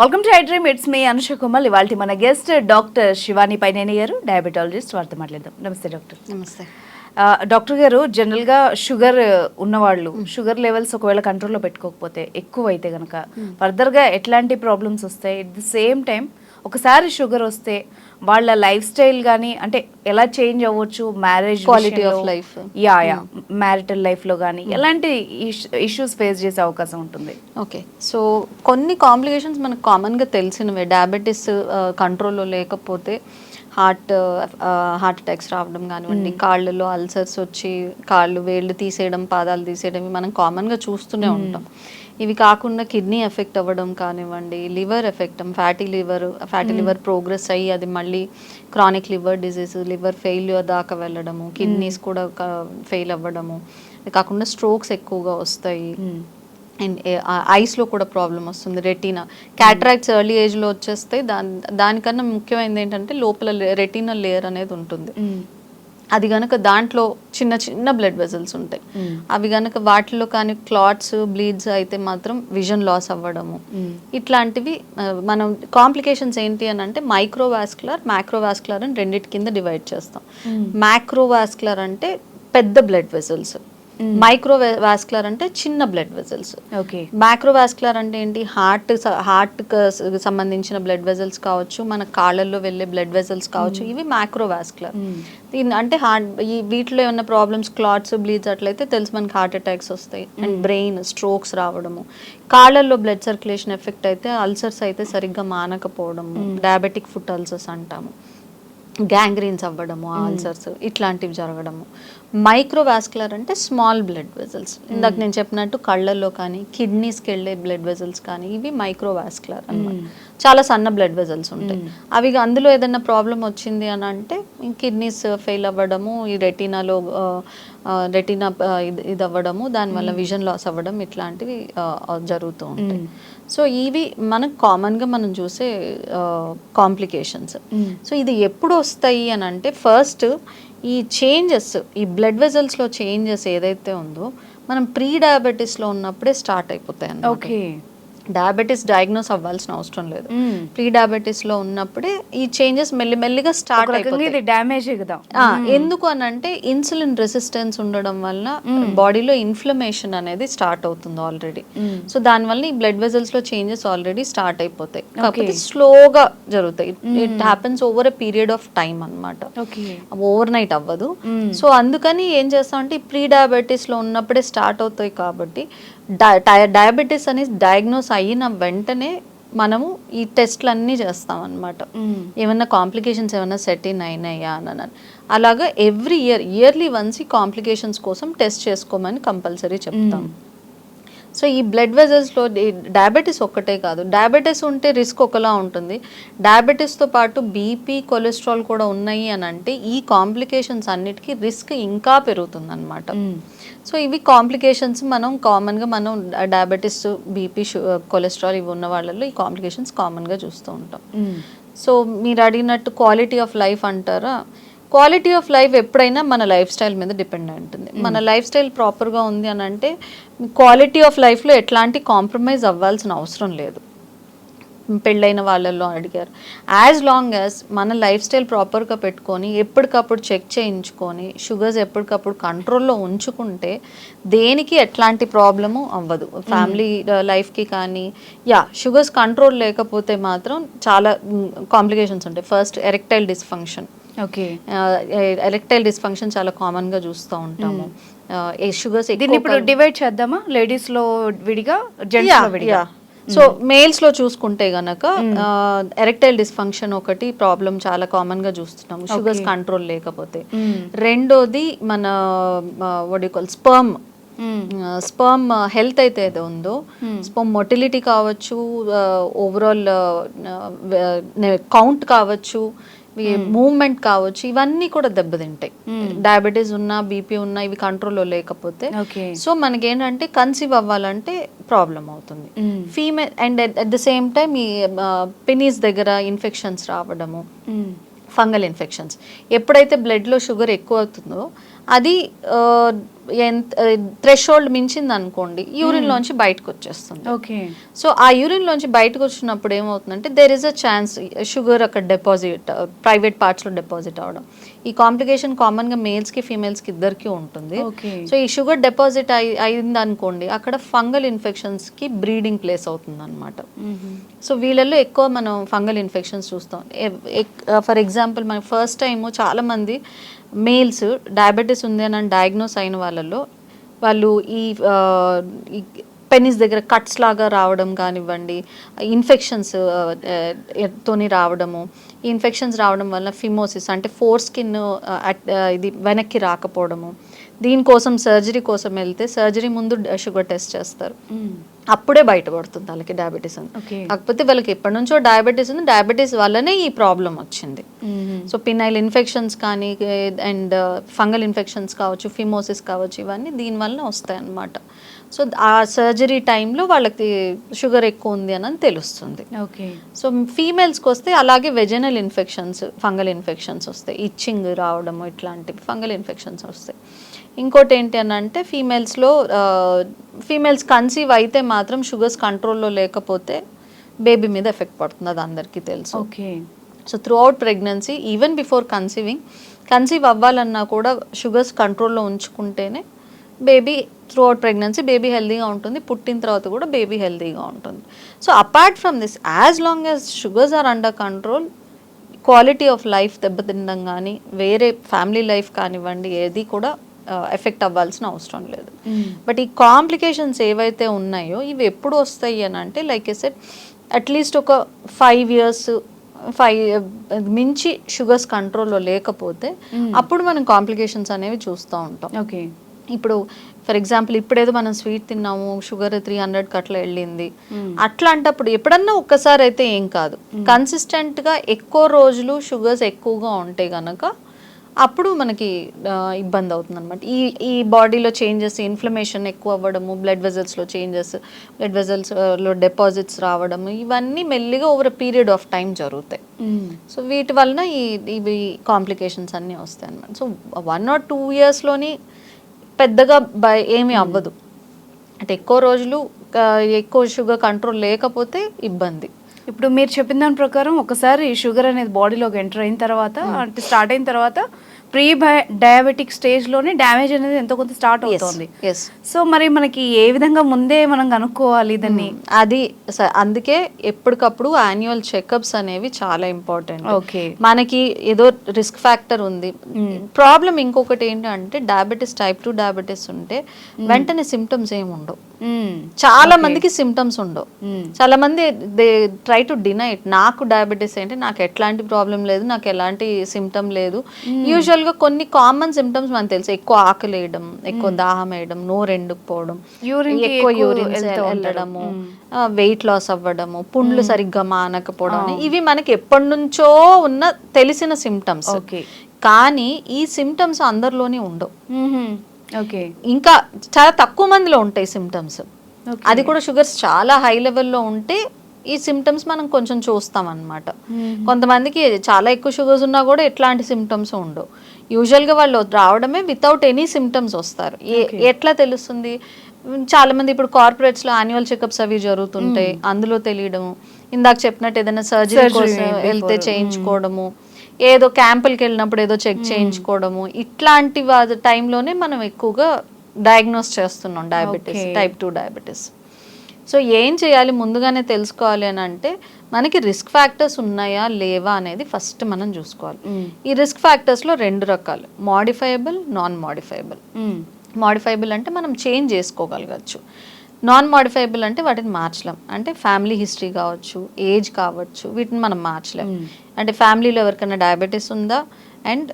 Welcome to iDream it's me Anusha Kumar ఇవాళ మన guest doctor Shivani పైనేని గారు డయాబెటాలజిస్ట్ వారితో మాట్లాడదాం. నమస్తే డాక్టర్. నమస్తే. డాక్టర్ గారు జనరల్గా షుగర్ ఉన్నవాళ్ళు షుగర్ లెవెల్స్ ఒకవేళ కంట్రోల్లో పెట్టుకోకపోతే ఎక్కువ అయితే కనుక ఫర్దర్గా ఎట్లాంటి ప్రాబ్లమ్స్ వస్తాయి? ఎట్ ది సేమ్ టైం ఒకసారి షుగర్ వస్తే వాళ్ళ లైఫ్ స్టైల్ కానీ అంటే ఎలా చేంజ్ అవ్వచ్చు? Marriage Quality of life. Yeah yeah. Marital లైఫ్లో కానీ ఎలాంటి ఇష్యూస్ ఫేస్ చేసే అవకాశం ఉంటుంది? ఓకే. సో కొన్ని కాంప్లికేషన్స్ మనకు కామన్గా తెలిసినవే. డయాబెటీస్ కంట్రోల్లో లేకపోతే హార్ట్ హార్ట్ అటాక్స్ రావడం కానివ్వండి కాళ్ళలో అల్సర్స్ వచ్చి కాళ్ళు వేళ్ళు తీసేయడం పాదాలు తీసేయడం మనం కామన్గా చూస్తూనే ఉంటాం. ఇవి కాకుండా కిడ్నీ ఎఫెక్ట్ అవ్వడం కానివ్వండి liver effect fatty liver fatty liver progress అయ్యి అది మళ్ళీ chronic liver disease liver failure దాకా వెళ్ళడము కిడ్నీస్ కూడా ఫెయిల్ అవ్వడము కాకుండా స్ట్రోక్స్ ఎక్కువగా వస్తాయి. అండ్ ఐస్లో కూడా ప్రాబ్లం వస్తుంది రెటీనా. క్యాటరాక్ట్స్ ఎర్లీ ఏజ్లో వచ్చేస్తే దాని దానికన్నా ముఖ్యమైనది ఏంటంటే లోపల రెటీనా లేయర్ అనేది ఉంటుంది. అది గనక దాంట్లో చిన్న చిన్న బ్లడ్ వెజల్స్ ఉంటాయి. అవి గనక వాటిలో కానీ క్లాట్స్ బ్లీడ్స్ అయితే మాత్రం విజన్ లాస్ అవ్వడము. ఇట్లాంటివి మనం కాంప్లికేషన్స్ ఏంటి అని అంటే మైక్రోవాస్కులర్ మ్యాక్రోవాస్కులర్ అని రెండిటి కింద డివైడ్ చేస్తాం. మ్యాక్రోవాస్కులర్ అంటే పెద్ద బ్లడ్ వెజల్స్ మైక్రో వాస్కులర్ అంటే చిన్న బ్లడ్ వెజల్స్ ఓకే. మ్యాక్రోవాస్కులర్ అంటే ఏంటి? హార్ట్ హార్ట్ సంబంధించిన బ్లడ్ వెజల్స్ కావచ్చు మన కాళ్ళల్లో వెళ్ళే బ్లడ్ వెజల్స్ కావచ్చు ఇవి మ్యాక్రోవాస్కులర్. దీని అంటే హార్ట్ ఈ వీటిలో ఏమైనా ప్రాబ్లమ్స్ క్లాట్స్ బ్లీడ్స్ అట్లయితే తెలుసు మనకి హార్ట్ అటాక్స్ వస్తాయి. అండ్ బ్రెయిన్ స్ట్రోక్స్ రావడము. కాళ్ళల్లో బ్లడ్ సర్క్యులేషన్ ఎఫెక్ట్ అయితే అల్సర్స్ అయితే సరిగ్గా మానకపోవడము. డయాబెటిక్ ఫుట్ అల్సర్స్ అంటాము. గ్యాంగ్రీన్స్ అవ్వడము ఆల్సర్స్ ఇట్లాంటివి జరగడము. మైక్రోవాస్కులర్ అంటే స్మాల్ బ్లడ్ వెజల్స్ ఇందాక నేను చెప్పినట్టు కళ్ళల్లో కానీ కిడ్నీస్కి వెళ్ళే బ్లడ్ వెజల్స్ కానీ ఇవి మైక్రోవాస్కులర్ అన్నమాట. చాలా సన్న బ్లడ్ వెజల్స్ ఉంటాయి. అవి అందులో ఏదైనా ప్రాబ్లం వచ్చింది అని అంటే కిడ్నీస్ ఫెయిల్ అవ్వడము ఈ రెటీనాలో రెటీనా ఇది అవ్వడము దానివల్ల విజన్ లాస్ అవ్వడం ఇట్లాంటివి జరుగుతూ ఉంటాయి. సో ఇవి మనకు కామన్గా మనం చూసే కాంప్లికేషన్స్. సో ఇది ఎప్పుడు వస్తాయి అని అంటే ఫస్ట్ ఈ చేంజెస్ ఈ బ్లడ్ వెజల్స్లో చేంజెస్ ఏదైతే ఉందో మనం ప్రీ డయాబెటీస్లో ఉన్నప్పుడే స్టార్ట్ అయిపోతాయి ఓకే డయాబెటీస్ డయాగ్నోస్ అవ్వాల్సిన అవసరం లేదు. ప్రీ డయాబెటీస్లో ఉన్నప్పుడే ఈ చేంజెస్ మెల్లిమెల్లిగా స్టార్ట్ ఇది డ్యామేజ్ ఎందుకు అని అంటే ఇన్సులిన్ రెసిస్టెన్స్ ఉండడం వల్ల బాడీలో ఇన్ఫ్లమేషన్ అనేది స్టార్ట్ అవుతుంది ఆల్రెడీ సో దానివల్ల ఈ బ్లడ్ వెజల్స్లో చేంజెస్ ఆల్రెడీ స్టార్ట్ అయిపోతాయి. కాకపోతే స్లోగా జరుగుతాయి. It happens over a period of time అన్నమాట. ఓకే ఓవర్ నైట్ అవ్వదు సో అందుకని ఏం చేస్తామంటే ప్రీ డయాబెటీస్లో ఉన్నప్పుడే స్టార్ట్ అవుతాయి కాబట్టి డయాబెటీస్ అనేది డయాగ్నోస్ అయిన వెంటనే మనము ఈ టెస్ట్లు అన్నీ చేస్తాం అనమాట ఏమన్నా కాంప్లికేషన్స్ ఏమన్నా సెట్ ఇన్ అయినాయా అని అని. అలాగా ఎవ్రీ ఇయర్ ఇయర్లీ వన్స్ ఈ కాంప్లికేషన్స్ కోసం టెస్ట్ చేసుకోమని కంపల్సరీ చెప్తాం సో ఈ బ్లడ్ వెజల్స్లో డయాబెటీస్ ఒక్కటే కాదు. డయాబెటీస్ ఉంటే రిస్క్ ఒకలా ఉంటుంది. డయాబెటీస్తో పాటు బీపీ కొలెస్ట్రాల్ కూడా ఉన్నాయి అని అంటే ఈ కాంప్లికేషన్స్ అన్నిటికీ రిస్క్ ఇంకా పెరుగుతుంది అనమాట సో ఇవి కాంప్లికేషన్స్ మనం కామన్గా మనం డయాబెటీస్ బీపీ కొలెస్ట్రాల్ ఇవి ఉన్న వాళ్ళల్లో ఈ కాంప్లికేషన్స్ కామన్గా చూస్తూ ఉంటాం. సో మీరు అడిగినట్టు క్వాలిటీ ఆఫ్ లైఫ్ అంటారా? క్వాలిటీ ఆఫ్ లైఫ్ ఎప్పుడైనా మన లైఫ్ స్టైల్ మీద డిపెండ్ ఉంటుంది. మన లైఫ్ స్టైల్ ప్రాపర్గా ఉంది అని అంటే క్వాలిటీ ఆఫ్ లైఫ్లో ఎట్లాంటి కాంప్రమైజ్ అవ్వాల్సిన అవసరం లేదు. పెళ్ళైన వాళ్ళల్లో అడిగారు. యాజ్ లాంగ్ యాజ్ మన లైఫ్ స్టైల్ ప్రాపర్గా పెట్టుకొని ఎప్పటికప్పుడు చెక్ చేయించుకొని షుగర్స్ ఎప్పటికప్పుడు కంట్రోల్లో ఉంచుకుంటే దేనికి ఎట్లాంటి ప్రాబ్లము అవ్వదు. ఫ్యామిలీ లైఫ్కి కానీ యా షుగర్స్ కంట్రోల్ లేకపోతే మాత్రం చాలా కాంప్లికేషన్స్ ఉంటాయి. First erectile dysfunction. Okay. Erectile dysfunction చాలా కామన్గా చూస్తూ ఉంటాము. షుగర్స్ దీన్ని ఇప్పుడు డివైడ్ చేద్దామా? లేడీస్లో విడిగా జెంట్స్లో విడిగా? సో మేల్స్లో చూసుకుంటే గనక ఎరెక్టైల్ డిస్ఫంక్షన్ ఒకటి ప్రాబ్లం చాలా కామన్గా చూస్తున్నాము. షుగర్స్ కంట్రోల్ లేకపోతే. రెండోది మన వడికోల్ స్పర్మ్ స్పర్మ్ హెల్త్ అయితే ఏదో ఉందో స్పర్మ్ మొటిలిటీ కావచ్చు ఓవరాల్ కౌంట్ కావచ్చు మూవ్మెంట్ కావచ్చు ఇవన్నీ కూడా దెబ్బతింటాయి. డయాబెటీస్ ఉన్నా బీపీ ఉన్నా ఇవి కంట్రోల్లో లేకపోతే ఓకే సో మనకి ఏంటంటే కన్సీవ్ అవ్వాలంటే ప్రాబ్లం అవుతుంది. Female and at the same time ఈ పినీస్ దగ్గర ఇన్ఫెక్షన్స్ రావడము ఫంగల్ ఇన్ఫెక్షన్స్ ఎప్పుడైతే బ్లడ్లో షుగర్ ఎక్కువ అవుతుందో అది థ్రెషోల్డ్ మించింది అనుకోండి యూరిన్ లోంచి బయటకు వచ్చేస్తుంది. ఓకే. సో ఆ యూరిన్ లోంచి బయటకు వచ్చినప్పుడు ఏమవుతుందంటే there is a chance sugar అక్కడ డిపాజిట్ ప్రైవేట్ పార్ట్స్లో డిపాజిట్ అవడం ఈ కాంప్లికేషన్ కామన్గా మేల్స్కి ఫీమేల్స్కి ఇద్దరికి ఉంటుంది. ఓకే. సో ఈ షుగర్ డిపాజిట్ అయి అయింది అనుకోండి అక్కడ ఫంగల్ ఇన్ఫెక్షన్స్కి బ్రీడింగ్ ప్లేస్ అవుతుంది అనమాట సో వీళ్ళల్లో ఎక్కువ మనం ఫంగల్ ఇన్ఫెక్షన్స్ చూస్తాం. ఫర్ ఎగ్జాంపుల్ మన ఫస్ట్ టైం చాలా మంది మేల్స్ డయాబెటీస్ ఉంది అని డయాగ్నోస్ అయిన వాళ్ళు ఈ ఆ, ఈ పెనిస్ దగ్గర కట్స్ లాగా రావడం కానివ్వండి ఇన్ఫెక్షన్స్ తోని రావడము ఈ ఇన్ఫెక్షన్స్ రావడం వల్ల ఫిమోసిస్ అంటే ఫోర్ స్కిన్ ఇది వెనక్కి రాకపోవడము. దీనికోసం సర్జరీ కోసం వెళ్తే సర్జరీ ముందు షుగర్ టెస్ట్ చేస్తారు. అప్పుడే బయటపడుతుంది వాళ్ళకి డయాబెటీస్ అని. కాకపోతే వాళ్ళకి ఎప్పటి నుంచో డయాబెటీస్ ఉంది. డయాబెటీస్ వల్లనే ఈ ప్రాబ్లం వచ్చింది. సో పినైల్ ఇన్ఫెక్షన్స్ కానీ అండ్ ఫంగల్ ఇన్ఫెక్షన్స్ కావచ్చు ఫిమోసిస్ కావచ్చు ఇవన్నీ దీని వలన వస్తాయి అన్నమాట సో ఆ సర్జరీ టైంలో వాళ్ళకి షుగర్ ఎక్కువ ఉంది అని తెలుస్తుంది. ఓకే. సో ఫీమేల్స్కి వస్తే అలాగే వెజనల్ ఇన్ఫెక్షన్స్ ఫంగల్ ఇన్ఫెక్షన్స్ వస్తాయి. ఇచ్చింగ్ రావడము ఇట్లాంటివి ఫంగల్ ఇన్ఫెక్షన్స్ వస్తాయి. ఇంకోటి ఏంటి అని అంటే ఫీమేల్స్లో ఫీమేల్స్ కన్సీవ్ అయితే మాత్రం షుగర్స్ కంట్రోల్లో లేకపోతే బేబీ మీద ఎఫెక్ట్ పడుతుంది అది అందరికీ తెలుసు. Okay. So throughout pregnancy even before conceiving conceive అవ్వాలన్నా కూడా షుగర్స్ కంట్రోల్లో ఉంచుకుంటేనే baby throughout pregnancy baby హెల్తీగా ఉంటుంది. పుట్టిన తర్వాత కూడా బేబీ హెల్తీగా ఉంటుంది. So apart from this as long as sugars are under control quality of life దెబ్బతినడం కానీ వేరే ఫ్యామిలీ లైఫ్ కానివ్వండి ఏది కూడా ఎఫెక్ట్ అవ్వాల్సిన అవసరం లేదు. బట్ ఈ కాంప్లికేషన్స్ ఏవైతే ఉన్నాయో ఇవి ఎప్పుడు వస్తాయి అని అంటే like a set at least ఒక ఫైవ్ ఇయర్స్ ఫైవ్ మించి షుగర్స్ కంట్రోల్లో లేకపోతే అప్పుడు మనం కాంప్లికేషన్స్ అనేవి చూస్తూ ఉంటాం. ఓకే. ఇప్పుడు ఫర్ ఎగ్జాంపుల్ ఇప్పుడేదో మనం స్వీట్ తిన్నాము షుగర్ త్రీ హండ్రెడ్ కట్ల వెళ్ళింది. అట్లాంటప్పుడు ఎప్పుడన్నా ఒక్కసారి అయితే ఏం కాదు. కన్సిస్టెంట్గా ఎక్కువ రోజులు షుగర్స్ ఎక్కువగా ఉంటే గనక అప్పుడు మనకి ఇబ్బంది అవుతుంది అనమాట ఈ ఈ బాడీలో చేంజెస్ ఇన్ఫ్లమేషన్ ఎక్కువ అవ్వడము బ్లడ్ వెజల్స్లో చేంజెస్ బ్లడ్ వెజల్స్లో డిపాజిట్స్ రావడము ఇవన్నీ మెల్లిగా ఓవర్ పీరియడ్ ఆఫ్ టైం జరుగుతాయి. సో వీటి వలన ఈ ఇవి కాంప్లికేషన్స్ అన్నీ వస్తాయి అన్నమాట సో వన్ ఆర్ టూ ఇయర్స్లోని పెద్దగా బై ఏమీ అవ్వదు. అంటే ఎక్కువ రోజులు ఎక్కువ షుగర్ కంట్రోల్ లేకపోతే ఇబ్బంది. ఇప్పుడు మీరు చెప్పిన దాని ప్రకారం ఒకసారి షుగర్ అనేది బాడీలోకి ఎంటర్ అయిన తర్వాత అంటే స్టార్ట్ అయిన తర్వాత ప్రీ డయాబెటిక్ స్టేజ్లోనే డ్యామేజ్ అనేది ఎంతో కొంత స్టార్ట్ అవుతుంది. సో మరి మనకి ఏ విధంగా ముందే మనం కనుక్కోవాలి దాన్ని? అది అందుకే ఎప్పటికప్పుడు యాన్యువల్ చెకప్స్ అనేవి చాలా ఇంపార్టెంట్ ఓకే మనకి ఏదో రిస్క్ ఫ్యాక్టర్ ఉంది. ప్రాబ్లం ఇంకొకటి ఏంటంటే డయాబెటీస్ టైప్ టూ డయాబెటీస్ ఉంటే వెంటనే సిమ్టమ్స్ ఏమి ఉండవు. చాలా మందికి సిమ్టమ్స్ ఉండవు. చాలా మంది they try to deny it నాకు డయాబెటీస్ ఏంటి నాకు ఎట్లాంటి ప్రాబ్లం లేదు నాకు ఎలాంటి సిమ్టమ్ లేదు. యూజువల్ గా కొన్ని కామన్ సిమ్టమ్స్ మనకు తెలుసు. ఎక్కువ ఆకలి వేయడం ఎక్కువ దాహం వేయడం నోరు ఎండుకుపోవడం ఎక్కువ యూరిన్. వెళ్ళడము వెయిట్ లాస్ అవ్వడము పుండ్లు సరిగ్గా మానకపోవడం అని ఇవి మనకి ఎప్పటి నుంచో ఉన్న తెలిసిన సిమ్టమ్స్ ఓకే కానీ ఈ సిమ్టమ్స్ అందరిలోనే ఉండవు. ఓకే ఇంకా చాలా తక్కువ మందిలో ఉంటాయి సిమ్టమ్స్ అది కూడా షుగర్స్ చాలా హై లెవెల్లో ఉంటే ఈ సిమ్టమ్స్ మనం కొంచెం చూస్తాం అన్నమాట కొంతమందికి చాలా ఎక్కువ షుగర్స్ ఉన్నా కూడా ఎట్లాంటి సిమ్టమ్స్ ఉండవు. యూజువల్గా వాళ్ళు రావడమే వితౌట్ ఎనీ సిమ్టమ్స్ వస్తారు. ఎట్లా తెలుస్తుంది? చాలా మంది ఇప్పుడు కార్పొరేట్స్లో యాన్యువల్ చెకప్స్ అవి జరుగుతుంటాయి అందులో తెలియడము ఇందాక చెప్పినట్టు ఏదైనా సర్జరీ కోసం. వెళ్తే చేయించుకోవడము ఏదో క్యాంపులకి వెళ్ళినప్పుడు ఏదో చెక్ చేయించుకోవడము ఇట్లాంటి టైంలోనే మనం ఎక్కువగా డయాగ్నోస్ చేస్తున్నాం diabetes. Type two diabetes so ఏం చేయాలి ముందుగానే తెలుసుకోవాలి అని అంటే మనకి రిస్క్ ఫ్యాక్టర్స్ ఉన్నాయా లేవా అనేది ఫస్ట్ మనం చూసుకోవాలి. ఈ రిస్క్ ఫ్యాక్టర్స్లో రెండు రకాలు మాడిఫైయబుల్ నాన్ మాడిఫైయబుల్ మాడిఫైబుల్ అంటే మనం చేంజ్ చేసుకోగలగచ్చు. నాన్ మాడిఫైబుల్ అంటే వాటిని మార్చలేం. అంటే ఫ్యామిలీ హిస్టరీ కావచ్చు ఏజ్ కావచ్చు వీటిని మనం మార్చలేం. అంటే ఫ్యామిలీలో ఎవరికైనా డయాబెటీస్ ఉందా? అండ్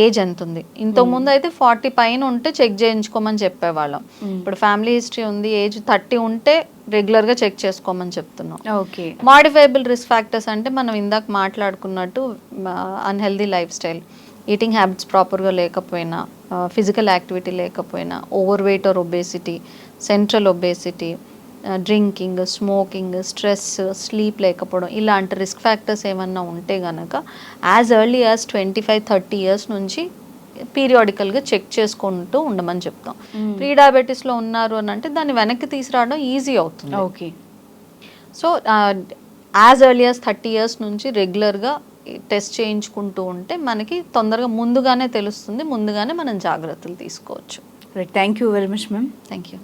ఏజ్ ఎంత ఉంది? ఇంతకు ముందు అయితే ఫార్టీ పైన ఉంటే చెక్ చేయించుకోమని చెప్పేవాళ్ళం. ఇప్పుడు ఫ్యామిలీ హిస్టరీ ఉంది ఏజ్ థర్టీ ఉంటే రెగ్యులర్గా చెక్ చేసుకోమని చెప్తున్నాం. ఓకే. మాడిఫైబుల్ రిస్క్ ఫ్యాక్టర్స్ అంటే మనం ఇందాక మాట్లాడుకున్నట్టు unhealthy life style. Eating habits ప్రాపర్గా లేకపోయినా ఫిజికల్ యాక్టివిటీ లేకపోయినా over weight or obesity central obesity drinking smoking stress sleep లేకపోవడం ఇలాంటి రిస్క్ ఫ్యాక్టర్స్ ఏమన్నా ఉంటే గనక as early as twenty five thirty years నుంచి పీరియాడికల్గా చెక్ చేసుకుంటూ ఉండమని చెప్తాం. ప్రీ డయాబెటీస్లో ఉన్నారు అని అంటే దాన్ని వెనక్కి తీసుకురావడం ఈజీ అవుతుంది. Okay so as early as thirty years నుంచి రెగ్యులర్గా టెస్ట్ చేయించుకుంటూ ఉంటే మనకి తొందరగా ముందుగానే తెలుస్తుంది ముందుగానే మనం జాగ్రత్తలు తీసుకోవచ్చు. Right thank you very much ma'am thank you